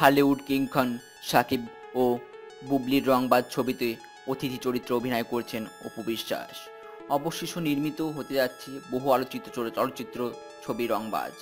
হালিউড king Khan, Shakib ও বুবলির রংবাজ ছবিতে অতিথি চরিত্রে অভিনয় করছেন অপু বিশ্বাস। অবশেষে নির্মিত হতে যাচ্ছে বহু আলোচিত চলচ্চিত্র ছবি রংবাজ।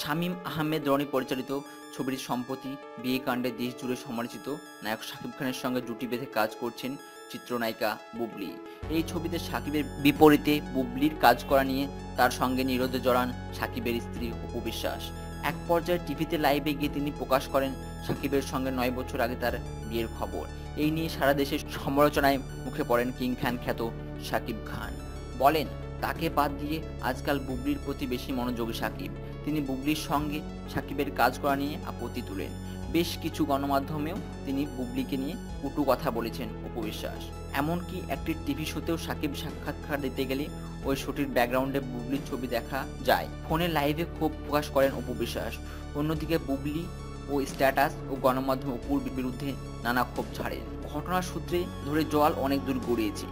শামীম আহমেদ রনি পরিচালিত ছবির সম্প্রতি বিয়ে কাণ্ডে দেশ জুড়ে সমালোচিত নায়ক শাকিব খানের সঙ্গে জুটি বেঁধে কাজ করছেন চিত্রনায়িকা বুবলি। এই ছবিতে সাকিবের বিপরীতে বুবলির কাজ করা নিয়ে তার সঙ্গে নিরোধে জড়ান সাকিবের স্ত্রী অপু বিশ্বাস। এক পর্যায়ে টিভিতে লাইভে গিয়ে তিনি প্রকাশ করেন সাকিবের সঙ্গে নয় বছর আগে তার বিয়ের খবর। এই নিয়ে সারা দেশে সমালোচনায় মুখে পড়েন কিং খান খ্যাত সাকিব খান। বলেন, তাকে বাদ দিয়ে আজকাল বুবলির প্রতি বেশি মনোযোগী সাকিব। তিনি বুবলির সঙ্গে সাকিবের কাজ করা নিয়ে আপত্তি তুলেন। বেশ কিছু গণমাধ্যমেও তিনি বুবলিকে নিয়ে কটু কথা বলেছেন উপবিশ্বাস এমনকি একটি টিভি শোতেও সাকিব সাক্ষাৎকার দিতে গেলে ওই শোটির ব্যাকগ্রাউন্ডে বুবলির ছবি দেখা যায়। ফোনে লাইভে ক্ষোভ প্রকাশ করেন উপবিশ্বাস অন্যদিকে বুবলি ও স্ট্যাটাস ও গণমাধ্যম অপুর বিরুদ্ধে নানা ক্ষোভ ছাড়েন। ঘটনার সূত্রে ধরে জল অনেক দূর গড়িয়েছে।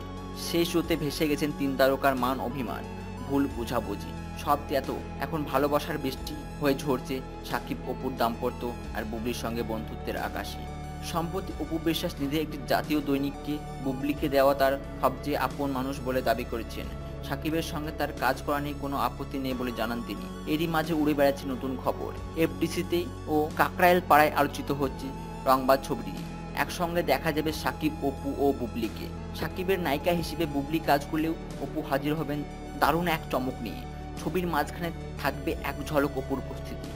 সেই শোতে ভেসে গেছেন তিন তারকার মান অভিমান, ভুল বোঝাবুঝি। সব এত এখন ভালোবাসার বৃষ্টি হয়ে ঝরছে সাকিব, অপুর দাম্পত্য আর বুবলির সঙ্গে বন্ধুত্বের আকাশে। সম্প্রতি অপু বিশ্বাস নিজে একটি জাতীয় দৈনিককে বুবলিকে দেওয়া তার সবচেয়ে আপন মানুষ বলে দাবি করেছেন। সাকিবের সঙ্গে তার কাজ করা নিয়ে কোনো আপত্তি নেই বলে জানান তিনি। এরই মাঝে উড়ে বেড়াচ্ছে নতুন খবর। এফডিসিতে ও কাকরাইল পাড়ায় আলোচিত হচ্ছে রংবাদ ছবিটি। একসঙ্গে দেখা যাবে সাকিব, অপু ও বুবলিকে। সাকিবের নায়িকা হিসেবে বুবলি কাজ করলেও অপু হাজির হবেন দারুণ এক চমক নিয়ে। ছবির মাঝখানে থাকবে এক ঝলক অপুর উপস্থিতি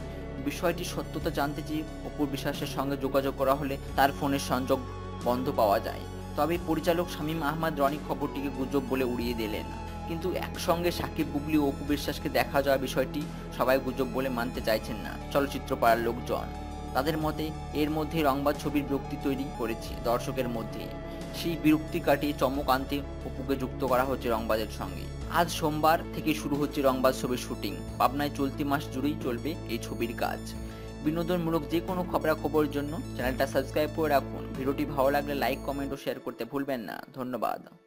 বিষয়টি সত্যতা জানতে চেয়ে অপুর বিশ্বাসের সঙ্গে যোগাযোগ করা হলে তার ফোনের সংযোগ বন্ধ পাওয়া যায়। তবে পরিচালক শামীম আহমদ রনি খবরটিকে গুজব বলে উড়িয়ে দিলেন। কিন্তু একসঙ্গে সাকিব, বুবলি ও অপু বিশ্বাসকে দেখা যাওয়া বিষয়টি সবাই গুজব বলে মানতে চাইছেন না। চলচ্চিত্র পাড়ার লোকজন। তাদের মতে এর মধ্যে রংবাদ ছবির বিরক্তি তৈরি করেছে দর্শকের মধ্যে। সেই বিরক্তি কাটিয়ে চমক আনতে অপুকে যুক্ত করা হচ্ছে রংবাজের সঙ্গে। আজ সোমবার থেকে শুরু হচ্ছে রংবাজ ছবির শুটিং। পাবনায় চলতি মাস জুড়েই চলবে এই ছবির কাজ। বিনোদনমূলক যে কোনো খবরাখবরের জন্য চ্যানেলটা সাবস্ক্রাইব করে রাখুন। ভিডিওটি ভালো লাগলে লাইক, কমেন্ট ও শেয়ার করতে ভুলবেন না। ধন্যবাদ।